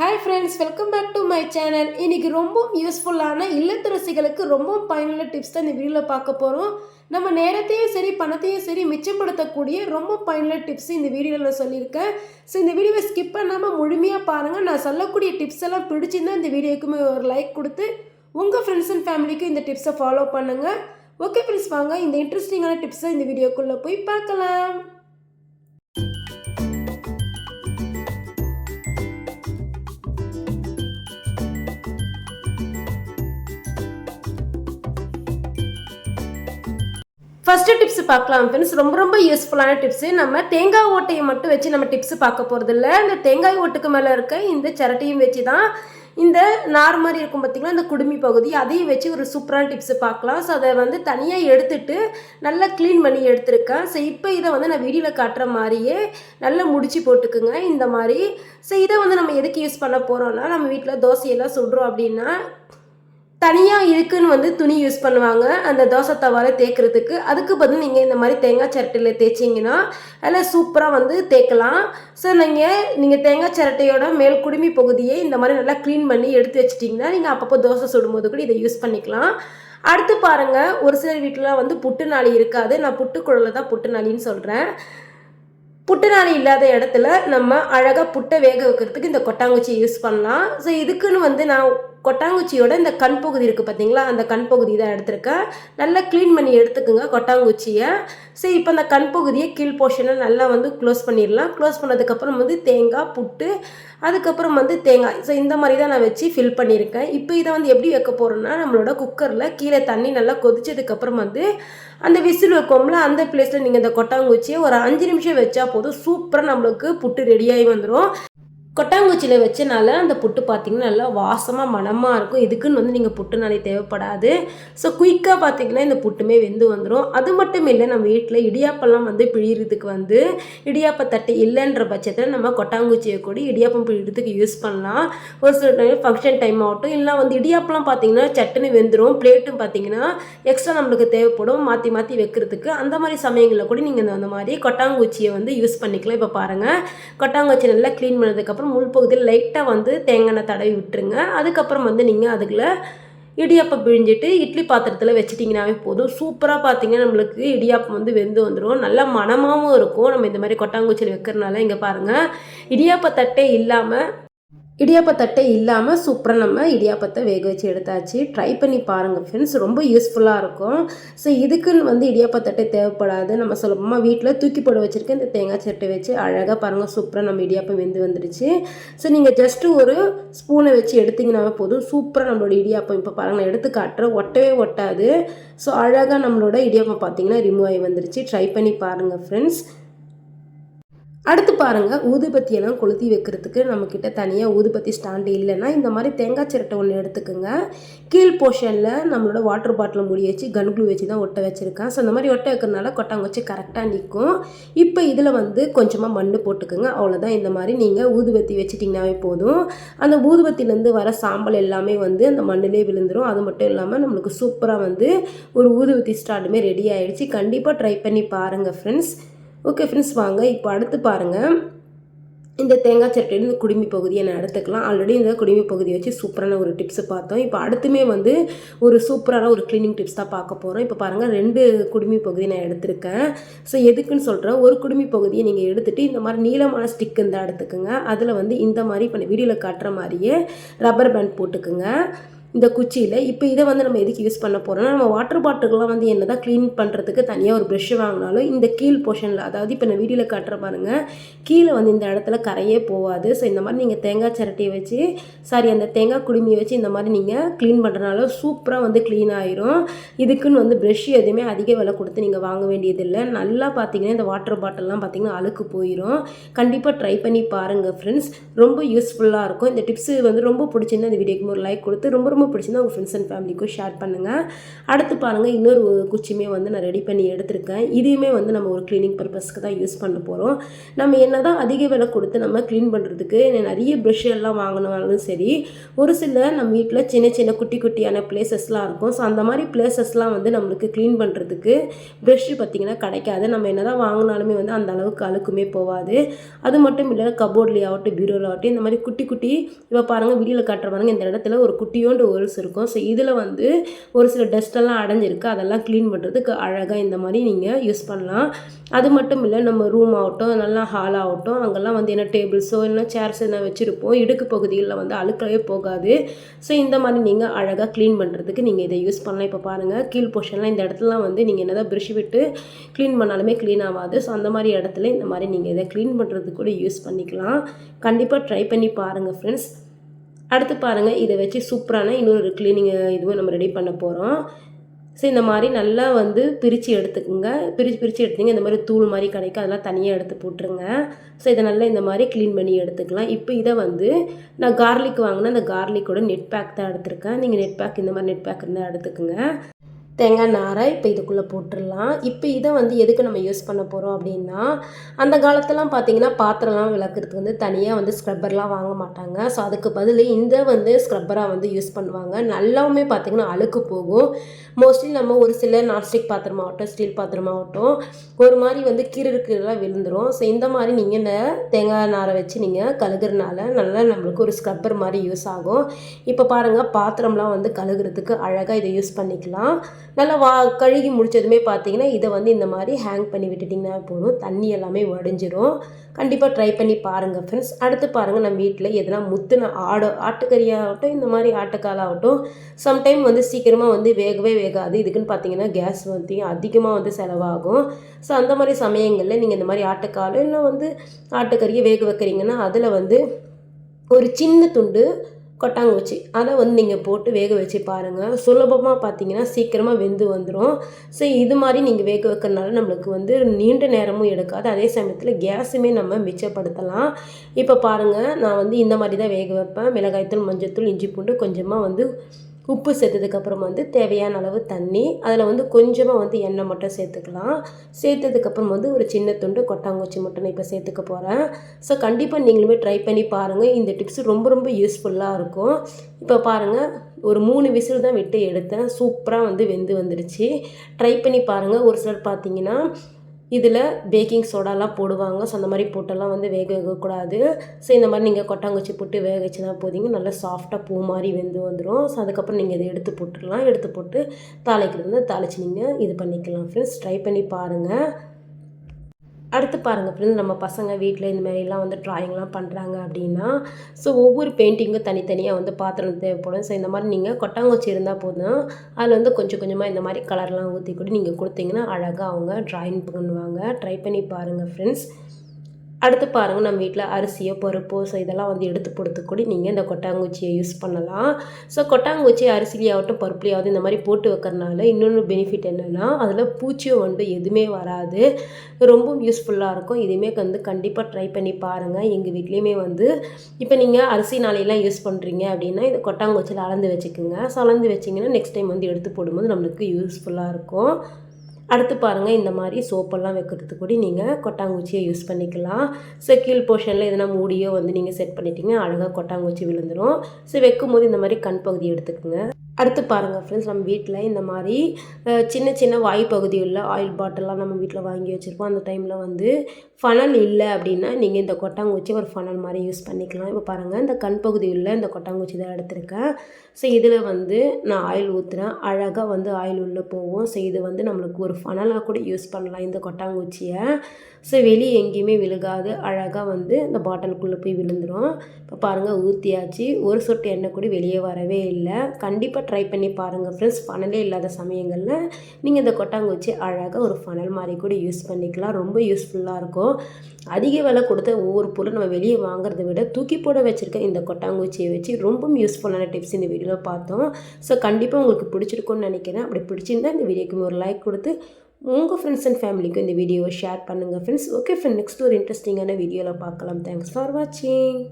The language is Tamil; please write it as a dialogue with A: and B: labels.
A: Hi friends welcome back to my channel இன்னைக்கு ரொம்ப யூஸ்ஃபுல்லான இல்லத்தரசிகளுக்கு ரொம்ப பயனுள்ள டிப்ஸ் தான் இந்த வீடியோவில் பார்க்க போகிறோம் நம்ம நேரத்தையும் சரி பணத்தையும் சரி மிச்சப்படுத்தக்கூடிய ரொம்ப பயனுள்ள டிப்ஸ் இந்த வீடியோவில் சொல்லியிருக்கேன். ஸோ இந்த வீடியோவை ஸ்கிப் பண்ணாமல் முழுமையாக பாருங்கள் நான் சொல்லக்கூடிய டிப்ஸ் எல்லாம் பிடிச்சிருந்தா இந்த வீடியோக்குமே ஒரு லைக் கொடுத்து உங்கள் ஃப்ரெண்ட்ஸ் அண்ட் ஃபேமிலிக்கும் இந்த டிப்ஸை ஃபாலோ பண்ணுங்கள் ஓகே ஃப்ரெண்ட்ஸ் வாங்க. இந்த இன்ட்ரெஸ்டிங்கான டிப்ஸை இந்த வீடியோக்குள்ளே போய் பார்க்கலாம். ஃபஸ்ட்டு டிப்ஸ் பார்க்கலாம் ஃப்ரெண்ட்ஸ் ரொம்ப ரொம்ப யூஸ்ஃபுல்லான டிப்ஸு நம்ம தேங்காய் ஓட்டையை மட்டும் வச்சு நம்ம டிப்ஸ் பார்க்க போகிறது இல்லை. இந்த தேங்காய் ஓட்டுக்கு மேலே இருக்க இந்த சிரட்டையும் வச்சு தான் இந்த நார் மாதிரி இருக்கும் பார்த்திங்களா இந்த குடுமி பகுதி அதையும் வச்சு ஒரு சூப்பரான டிப்ஸு பார்க்கலாம். ஸோ அதை வந்து தனியாக எடுத்துட்டு நல்லா க்ளீன் பண்ணி எடுத்திருக்கேன். ஸோ இப்போ இதை வந்து நான் வீடியோவில் காட்டுற மாதிரியே நல்லா முடிச்சு போட்டுக்குங்க. இந்த மாதிரி. ஸோ இதை வந்து நம்ம எதுக்கு யூஸ் பண்ண போகிறோம்னா நம்ம வீட்டில் தோசையெல்லாம் சுடுறோம் அப்படின்னா தனியாக இருக்குன்னு வந்து துணி யூஸ் பண்ணுவாங்க. அந்த தோசை தவால தேய்க்கிறதுக்கு. அதுக்கு பதில் நீங்கள் இந்த மாதிரி தேங்காய் சிரட்டையில் தேய்ச்சிங்கன்னா அதில் சூப்பராக வந்து தேய்க்கலாம். ஸோ நீங்கள் நீங்கள் தேங்காய் சிரட்டையோட மேல் குடுமி பகுதியை இந்த மாதிரி நல்லா க்ளீன் பண்ணி எடுத்து வச்சிட்டிங்கன்னா நீங்கள் அப்பப்போ தோசை சுடும்போது கூட இதை யூஸ் பண்ணிக்கலாம். அடுத்து பாருங்கள் ஒரு சிலர் வீட்டில் வந்து புட்டு நாளி இருக்காது. நான் புட்டுக்குழல தான் புட்டு நாளின்னு சொல்கிறேன் புட்டு நாளி இல்லாத இடத்துல நம்ம அழகாக புட்டை வேக வைக்கிறதுக்கு இந்த கொட்டாங்குச்சி யூஸ் பண்ணலாம். ஸோ இதுக்குன்னு வந்து நான் கொட்டாங்குச்சியோட இந்த கண் பகுதி இருக்குது பார்த்தீங்களா அந்த கண் பகுதி தான் எடுத்திருக்கேன். நல்லா க்ளீன் பண்ணி எடுத்துக்கோங்க கொட்டாங்குச்சியை. சரி இப்போ அந்த கண் பகுதியை கீழ் போர்ஷனை நல்லா வந்து க்ளோஸ் பண்ணிடலாம். க்ளோஸ் பண்ணதுக்கப்புறம் வந்து தேங்காய் புட்டு அதுக்கப்புறம் வந்து தேங்காய். ஸோ இந்த மாதிரி தான் நான் வச்சு ஃபில் பண்ணியிருக்கேன். இப்போ இதை வந்து எப்படி வைக்க போகிறோன்னா நம்மளோட குக்கரில் கீழே தண்ணி நல்லா கொதிச்சதுக்கப்புறம் வந்து அந்த விசில் வைக்கோம்ல அந்த பிளேஸில் நீங்கள் இந்த கொட்டாங்குச்சியை ஒரு அஞ்சு நிமிஷம் வச்சா போதும். சூப்பராக நம்மளுக்கு புட்டு ரெடியாகி வந்துடும் கொட்டாங்குச்சியில் வச்சனால அந்த புட்டு பார்த்திங்கன்னா நல்லா வாசமாக மனமாக இருக்கும். இதுக்குன்னு வந்து நீங்கள் புட்டு நாளை தேவைப்படாது ஸோ குயிக்காக பார்த்திங்கன்னா இந்த புட்டுமே வெந்து வந்துடும் அது மட்டும் இல்லை நம்ம வீட்டில் இடியாப்பெல்லாம் வந்து பிழியறதுக்கு வந்து இடியாப்ப தட்டு இல்லைன்ற பட்சத்தில் நம்ம கொட்டாங்குச்சியை கூட இடியாப்பம் பிழியறதுக்கு யூஸ் பண்ணலாம். ஒரு சில டைம் ஃபங்க்ஷன் டைம் ஆகட்டும். இல்லை வந்து இடியாப்பெல்லாம் பார்த்திங்கன்னா சட்டுன்னு வெந்துடும் பிளேட்டும் பார்த்திங்கன்னா எக்ஸ்ட்ரா நம்மளுக்கு தேவைப்படும். மாற்றி மாற்றி வைக்கிறதுக்கு. அந்த மாதிரி சமயங்களில் கூட நீங்கள் அந்த மாதிரி கொட்டாங்குச்சியை வந்து யூஸ் பண்ணிக்கலாம். இப்போ பாருங்கள் கொட்டாங்குச்சி நல்லா க்ளீன் பண்ணதுக்கப்புறம் அதுக்கப்புறம் முள் பகுதியில் லைட்டாக வந்து தேங்காய் தடவி விட்டுருங்க. அதுக்கப்புறம் வந்து நீங்கள் அதுக்குள்ள இடியாப்பம் பிழிஞ்சிட்டு இட்லி பாத்திரத்தில் வச்சிட்டிங்கனாவே போதும். சூப்பராக பார்த்தீங்கன்னா நம்மளுக்கு இடியாப்பம் வந்து வெந்து வந்துடும் நல்லா மனமாகவும் இருக்கும். நம்ம இந்த மாதிரி கொட்டாங்குச்சியில் வைக்கிறனால இங்கே பாருங்கள் இடியாப்ப தட்டே இல்லாமல் இடியாப்பத்தட்டை இல்லாமல் சூப்பராக நம்ம இடியாப்பத்தை வேக வச்சு எடுத்தாச்சு. ட்ரை பண்ணி பாருங்கள் ஃப்ரெண்ட்ஸ் ரொம்ப யூஸ்ஃபுல்லாக இருக்கும். ஸோ இதுக்குன்னு வந்து இடியாப்ப தட்டை தேவைப்படாது. நம்ம சுலபமாக வீட்டில் தூக்கி போட வச்சுருக்க இந்த தேங்காய் சட்டை வச்சு அழகாக பாருங்கள் சூப்பராக நம்ம இடியாப்பம் வெந்து வந்துடுச்சு ஸோ நீங்கள் ஜஸ்ட்டு ஒரு ஸ்பூனை வச்சு எடுத்திங்கனாவே போதும். சூப்பராக நம்மளோட இடியாப்பம் இப்போ பாருங்கள் நான் எடுத்து காட்டுறேன் ஒட்டவே ஒட்டாது. ஸோ அழகாக நம்மளோட இடியாப்பம் பார்த்தீங்கன்னா ரிமூவ் ஆகி வந்துருச்சு. ட்ரை பண்ணி பாருங்கள் ஃப்ரெண்ட்ஸ் அடுத்து பாருங்கள் ஊதுபத்தியெல்லாம் கொளுத்தி வைக்கிறதுக்கு நம்மக்கிட்ட தனியாக ஊதுபத்தி ஸ்டாண்டு இல்லைன்னா இந்த மாதிரி தேங்காய் சிரட்டை ஒன்று எடுத்துக்கோங்க. கீழ் போர்ஷனில் நம்மளோட வாட்டர் பாட்டில் மூடி வச்சு கன்குளு வச்சு தான் ஒட்ட வச்சுருக்கேன். ஸோ அந்த மாதிரி ஒட்ட வைக்கிறதுனால கொட்டாங்குச்சி கரெக்டாக நிற்கும் இப்போ இதில் வந்து கொஞ்சமாக மண் போட்டுக்கோங்க. அவ்வளோதான் இந்த மாதிரி நீங்கள் ஊதுபத்தி வச்சிட்டிங்கனாவே போதும். அந்த ஊதுபத்திலேருந்து வர சாம்பல் எல்லாமே வந்து அந்த மண்ணிலே விழுந்துடும் அது மட்டும் இல்லாமல் நம்மளுக்கு சூப்பராக வந்து ஒரு ஊதுபத்தி ஸ்டாண்டுமே ரெடி ஆகிடுச்சு கண்டிப்பாக ட்ரை பண்ணி பாருங்கள் ஃப்ரெண்ட்ஸ் ஓகே ஃப்ரெண்ட்ஸ் வாங்க. இப்போ அடுத்து பாருங்கள் இந்த தேங்காய் சட்டையில் இந்த குடுமி பகுதியை நான் எடுத்துக்கலாம். ஆல்ரெடி இந்த குடுமி பகுதியை வச்சு சூப்பரான ஒரு டிப்ஸை பார்த்தோம். இப்போ அடுத்துமே வந்து ஒரு சூப்பரான ஒரு க்ளீனிங் டிப்ஸ் தான் பார்க்க போகிறோம் இப்போ பாருங்கள் ரெண்டு குடுமி பகுதி நான் எடுத்திருக்கேன். ஸோ எதுக்குன்னு சொல்கிறேன் ஒரு குடுமி பகுதியை நீங்கள் எடுத்துகிட்டு இந்த மாதிரி நீளமான ஸ்டிக் இருந்தால் எடுத்துக்கோங்க. அதில் வந்து இந்த மாதிரி இப்போ வீடியோவில் காட்டுற மாதிரியே ரப்பர் பேண்ட் போட்டுக்குங்க. இந்த குச்சியில். இப்போ இதை வந்து நம்ம எதுக்கு யூஸ் பண்ண போகிறோம்னா நம்ம வாட்டர் பாட்டில்கள்லாம் வந்து என்ன தான் க்ளீன் பண்ணுறதுக்கு தனியாக ஒரு ப்ரெஷ்ஷு வாங்கினாலும் இந்த கீழ் போர்ஷனில் அதாவது இப்போ நான் வீடியோவில் காட்டுற பாருங்கள் கீழே வந்து இந்த இடத்துல கரையே போகாது. ஸோ இந்த மாதிரி நீங்கள் தேங்காய் சிரட்டையை வச்சு சாரி அந்த தேங்காய் குடுமியை வச்சு இந்த மாதிரி நீங்கள் க்ளீன் பண்ணுறனால சூப்பராக வந்து க்ளீன் ஆயிரும். இதுக்குன்னு வந்து ப்ரெஷ் எதுவுமே அதிக விலை கொடுத்து நீங்கள் வாங்க வேண்டியதில்லை. நல்லா பார்த்தீங்கன்னா இந்த வாட்டர் பாட்டில்லாம் பார்த்தீங்கன்னா அழுக்கு போயிடும் கண்டிப்பாக ட்ரை பண்ணி பாருங்கள் ஃப்ரெண்ட்ஸ் ரொம்ப யூஸ்ஃபுல்லாக இருக்கும். இந்த டிப்ஸு வந்து ரொம்ப பிடிச்சிருந்தா இந்த வீடியோக்கு ஒரு லைக் கொடுத்து ரொம்ப ரொம்ப ரொம்ப பிடிச்சிருந்தா உங்கள் ஃப்ரெண்ட்ஸ் அண்ட் ஃபேமிலிக்கும் ஷேர் பண்ணுங்கள் அடுத்து பாருங்கள் இன்னொரு குச்சியுமே வந்து நான் ரெடி பண்ணி எடுத்திருக்கேன். இதையுமே வந்து நம்ம ஒரு க்ளீனிங் பர்பஸ்க்கு தான் யூஸ் பண்ண போகிறோம் நம்ம என்ன தான் அதிக விலை கொடுத்து நம்ம க்ளீன் பண்ணுறதுக்கு நிறைய ப்ரெஷ் எல்லாம் வாங்கினாலும் சரி ஒரு சில நம்ம வீட்டில் சின்ன சின்ன குட்டி குட்டியான பிளேசஸ்லாம் இருக்கும். ஸோ அந்த மாதிரி பிளேசஸ்லாம் வந்து நம்மளுக்கு க்ளீன் பண்ணுறதுக்கு ப்ரெஷ்ஷு பார்த்திங்கன்னா கிடைக்காது. நம்ம என்ன தான் வாங்கினாலுமே வந்து அந்த அளவுக்கு அழுக்குமே போகாது அது மட்டும் இல்லை கபோர்ட்லேயே ஆகட்டும் பீரோவில் ஆகட்டும் இந்த மாதிரி குட்டி குட்டி இப்போ பாருங்கள் வீடியோவில் காட்டுற பாருங்கள் இந்த இடத்துல ஒரு குட்டியோண்டு ஹோல்ஸ் இருக்கும். ஸோ இதில் வந்து ஒரு சில டஸ்ட்டெல்லாம் அடைஞ்சிருக்கு. அதெல்லாம் க்ளீன் பண்ணுறதுக்கு அழகாக இந்த மாதிரி நீங்கள் யூஸ் பண்ணலாம். அது மட்டும் இல்லை நம்ம ரூம் ஆகட்டும் நல்லா ஹால் ஆகட்டும் அங்கெல்லாம் வந்து என்ன டேபிள்ஸோ இல்லை சேர்ஸ் என்ன வச்சுருப்போம். இடுக்கு பகுதிகளில் வந்து அழுக்கவே போகாது. ஸோ இந்த மாதிரி நீங்கள் அழகாக க்ளீன் பண்ணுறதுக்கு நீங்கள் இதை யூஸ் பண்ணலாம். இப்போ பாருங்கள் கீழ் போர்ஷன்லாம் இந்த இடத்துலலாம் வந்து நீங்கள் என்ன தான் ப்ரஷ் விட்டு க்ளீன் பண்ணாலுமே க்ளீன் ஆகாது. ஸோ அந்த மாதிரி இடத்துல இந்த மாதிரி நீங்கள் இதை க்ளீன் பண்ணுறதுக்கு கூட யூஸ் பண்ணிக்கலாம். கண்டிப்பாக ட்ரை பண்ணி பாருங்கள் ஃப்ரெண்ட்ஸ் அடுத்து பாருங்கள் இதை வச்சு சூப்பரான இன்னொரு க்ளீனிங் இதுவும் நம்ம ரெடி பண்ண போகிறோம் ஸோ இந்த மாதிரி நல்லா வந்து பிரித்து எடுத்துக்கோங்க. பிரித்து பிரித்து எடுத்தீங்க இந்த மாதிரி தூள் மாதிரி கிடைக்கும். அதெல்லாம் தனியாக எடுத்து போட்டுருங்க. ஸோ இதை நல்லா இந்த மாதிரி க்ளீன் பண்ணி எடுத்துக்கலாம். இப்போ இதை வந்து நான் கார்லிக் வாங்கினேன் அந்த கார்லிக்கோட நெட் பேக் தான் எடுத்திருக்கேன். நீங்கள் நெட் பேக் இந்த மாதிரி நெட் பேக் இருந்தால் எடுத்துக்கோங்க. தேங்காய் நாரை இப்போ இதுக்குள்ளே போட்டுடலாம். இப்போ இதை வந்து எதுக்கு நம்ம யூஸ் பண்ண போகிறோம் அப்படின்னா அந்த காலத்தெல்லாம் பார்த்தீங்கன்னா பாத்திரம்லாம் விளக்குறதுக்கு வந்து தனியாக வந்து ஸ்க்ரப்பர்லாம் வாங்க மாட்டாங்க. ஸோ அதுக்கு பதில் இந்த வந்து ஸ்க்ரப்பராக வந்து யூஸ் பண்ணுவாங்க. நல்லாவுமே பார்த்திங்கன்னா அழுக்கு போகும். மோஸ்ட்லி நம்ம ஒரு சில நான்ஸ்டிக் பாத்திரமாகட்டும் ஸ்டீல் பாத்திரமாகட்டும் ஒரு மாதிரி வந்து கீரை விழுந்துடும் ஸோ இந்த மாதிரி நீங்கள் இந்த தேங்காய் நாரை வச்சு நீங்கள் கழுகுறனால நல்லா நம்மளுக்கு ஒரு ஸ்க்ரப்பர் மாதிரி யூஸ் ஆகும். இப்போ பாருங்கள் பாத்திரம்லாம் வந்து கழுகுறதுக்கு அழகாக இதை யூஸ் பண்ணிக்கலாம். நல்லா வா கழுகி முடிச்சதுமே பார்த்தீங்கன்னா இதை வந்து இந்த மாதிரி ஹேங் பண்ணி விட்டுட்டிங்கன்னா போதும். தண்ணி எல்லாமே உடஞ்சிரும் கண்டிப்பாக ட்ரை பண்ணி பாருங்கள் ஃப்ரெண்ட்ஸ் அடுத்து பாருங்கள் நம்ம வீட்டில் எதனா முத்துன ஆடு ஆட்டுக்கறியாகட்டும் இந்த மாதிரி ஆட்டுக்காலாகட்டும் சம்டைம் வந்து சீக்கிரமாக வந்து வேகவே வேகாது. இதுக்குன்னு பார்த்தீங்கன்னா கேஸ் வந்து அதிகமாக வந்து செலவாகும். ஸோ அந்த மாதிரி சமயங்களில் நீங்கள் இந்த மாதிரி ஆட்டுக்காலம் இல்லை வந்து ஆட்டுக்கறியை வேக வைக்கிறீங்கன்னா அதில் வந்து ஒரு சின்ன துண்டு கொட்டாங்குச்சி. அதை வந்து நீங்கள் போட்டு வேக வச்சு பாருங்கள் சுலபமாக பார்த்தீங்கன்னா சீக்கிரமாக வெந்து வந்துடும் ஸோ இது மாதிரி நீங்கள் வேக வைக்கிறனால நம்மளுக்கு வந்து நீண்ட நேரமும் எடுக்காது. அதே சமயத்தில் கேஸுமே நம்ம மிச்சப்படுத்தலாம். இப்போ பாருங்கள் நான் வந்து இந்த மாதிரி தான் வேக வைப்பேன். மிளகாய்த்தூள் மஞ்சத்தூள் இஞ்சி பூண்டு கொஞ்சமாக வந்து உப்பு சேர்த்ததுக்கப்புறம் வந்து தேவையான அளவு தண்ணி அதில் வந்து கொஞ்சமாக வந்து எண்ணெய் மட்டும் சேர்த்துக்கலாம். சேர்த்ததுக்கப்புறம் வந்து ஒரு சின்ன துண்டு கொட்டாங்குச்சி மட்டும் நான் இப்போ சேர்த்துக்க போகிறேன் ஸோ கண்டிப்பாக நீங்களுமே ட்ரை பண்ணி பாருங்கள் இந்த டிப்ஸ் ரொம்ப ரொம்ப யூஸ்ஃபுல்லாக இருக்கும். இப்போ பாருங்கள் ஒரு மூணு விசில் தான் விட்டு எடுத்தேன். சூப்பராக வந்து வெந்து வந்துடுச்சு. ட்ரை பண்ணி பாருங்கள் ஒரு சிலர் பார்த்தீங்கன்னா இதில் பேக்கிங் சோடாலாம் போடுவாங்க. ஸோ அந்த மாதிரி போட்டெல்லாம் வந்து வேக வைக்கக்கூடாது. ஸோ இந்த மாதிரி நீங்கள் கொட்டாங்குச்சி போட்டு வேக வச்சுனா போதிங்க. நல்லா சாஃப்டாக பூ மாதிரி வெந்து வந்துடும் ஸோ அதுக்கப்புறம் நீங்கள் இதை எடுத்து போட்டுடலாம். எடுத்து போட்டு தாளிக்கிறது தாளிச்சு நீங்கள் இது பண்ணிக்கலாம். ஃப்ரெண்ட்ஸ் ட்ரை பண்ணி பாருங்கள் அடுத்து பாருங்கள் ஃப்ரெண்ட்ஸ் நம்ம பசங்க வீட்டில் இந்த மாதிரிலாம் வந்து ட்ராயிங்லாம் பண்ணுறாங்க அப்படின்னா ஸோ ஒவ்வொரு பெயிண்டிங்கும் தனித்தனியாக வந்து பாத்திரம் தேவைப்படும். ஸோ இந்த மாதிரி நீங்கள் கொட்டாங்குச்சி இருந்தால் போதும். அதில் வந்து கொஞ்சம் கொஞ்சமாக இந்த மாதிரி கலர்லாம் ஊற்றி கூட நீங்கள் கொடுத்தீங்கன்னா அழகாக அவங்க ட்ராயிங் பண்ணுவாங்க. ட்ரை பண்ணி பாருங்கள் ஃப்ரெண்ட்ஸ் அடுத்து பாருங்கள் நம்ம வீட்டில் அரிசியோ பருப்போ ஸோ இதெல்லாம் வந்து எடுத்து போடுறதுக்கு கூட நீங்கள் இந்த கொட்டாங்குச்சியை யூஸ் பண்ணலாம். ஸோ கொட்டாங்குச்சி அரிசிலையாகட்டும் பருப்புலையாவது இந்த மாதிரி போட்டு வைக்கிறனால இன்னொன்று பெனிஃபிட் என்னென்னா அதில் பூச்சியோ வந்து எதுவுமே வராது. ரொம்பவும் யூஸ்ஃபுல்லாக இருக்கும். இதுவுமே வந்து கண்டிப்பாக ட்ரை பண்ணி பாருங்கள் எங்கள் வீட்லேயுமே வந்து இப்போ நீங்கள் அரிசி நாளையெல்லாம் யூஸ் பண்ணுறீங்க அப்படின்னா இந்த கொட்டாங்குச்சியில் அளந்து வச்சுக்கோங்க. ஸோ அளந்து வச்சிங்கன்னா நெக்ஸ்ட் டைம் வந்து எடுத்து போடும்போது நம்மளுக்கு யூஸ்ஃபுல்லாக இருக்கும். அடுத்து பாருங்கள் இந்த மாதிரி சோப்பெல்லாம் வைக்கிறதுக்கு கூட நீங்கள் கொட்டாங்குச்சியை யூஸ் பண்ணிக்கலாம். ஸோ கீழ் போர்ஷனில் எதனா மூடியோ வந்து நீங்கள் செட் பண்ணிட்டீங்க அழகாக கொட்டாங்குச்சி விழுந்துடும் ஸோ வைக்கும் போது இந்த மாதிரி கண் பகுதி எடுத்துக்கோங்க. அடுத்து பாருங்கள் ஃப்ரெண்ட்ஸ் நம்ம வீட்டில் இந்த மாதிரி சின்ன சின்ன வாய் உள்ள ஆயில் பாட்டில்லாம் நம்ம வீட்டில் வாங்கி வச்சுருப்போம். அந்த டைமில் வந்து ஃபனல் இல்லை அப்படின்னா நீங்கள் இந்த கொட்டாங்குச்சி ஒரு ஃபனல் மாதிரி யூஸ் பண்ணிக்கலாம். இப்போ பாருங்கள் இந்த கண் பகுதியில் இந்த கொட்டாங்குச்சி தான் எடுத்திருக்கேன். ஸோ இதில் வந்து நான் ஆயில் ஊற்றுறேன் அழகாக வந்து ஆயில் உள்ளே போவோம் ஸோ இது வந்து நம்மளுக்கு ஒரு ஃபனலாக கூட யூஸ் பண்ணலாம் இந்த கொட்டாங்குச்சியை. ஸோ வெளியே எங்கேயுமே விழுகாது. அழகாக வந்து இந்த பாட்டிலுக்குள்ளே போய் விழுந்துடும் இப்போ பாருங்கள் ஊற்றியாச்சு ஒரு சொட்டு எண்ணெய் கூட வெளியே வரவே இல்லை. கண்டிப்பாக ட்ரை பண்ணி பாருங்கள் ஃப்ரெண்ட்ஸ் ஃபனலே இல்லாத சமயங்களில் நீங்கள் இந்த கொட்டாங்குச்சி அழகாக ஒரு ஃபனல் மாதிரி கூட யூஸ் பண்ணிக்கலாம். ரொம்ப யூஸ்ஃபுல்லாக இருக்கும். அதிக விலை கொடுத்த ஒவ்வொரு பொருள் நம்ம வெளியே வாங்குறத விட தூக்கி போட வச்சுருக்க இந்த கொட்டாங்குச்சியை வச்சு ரொம்ப யூஸ்ஃபுல்லான டிப்ஸ் இந்த வீடியோவில் பார்த்தோம். ஸோ கண்டிப்பாக உங்களுக்கு பிடிச்சிருக்கும்னு நினைக்கிறேன். அப்படி பிடிச்சிருந்தா இந்த வீடியோக்கு ஒரு லைக் கொடுத்து உங்கள் ஃப்ரெண்ட்ஸ் அண்ட் ஃபேமிலிக்கும் இந்த வீடியோவை ஷேர் பண்ணுங்கள் ஃப்ரெண்ட்ஸ் ஓகே ஃப்ரெண்ட் நெக்ஸ்ட் ஒரு இன்ட்ரெஸ்டிங்கான வீடியோவில் பார்க்கலாம். தேங்க்ஸ் ஃபார் வாட்சிங்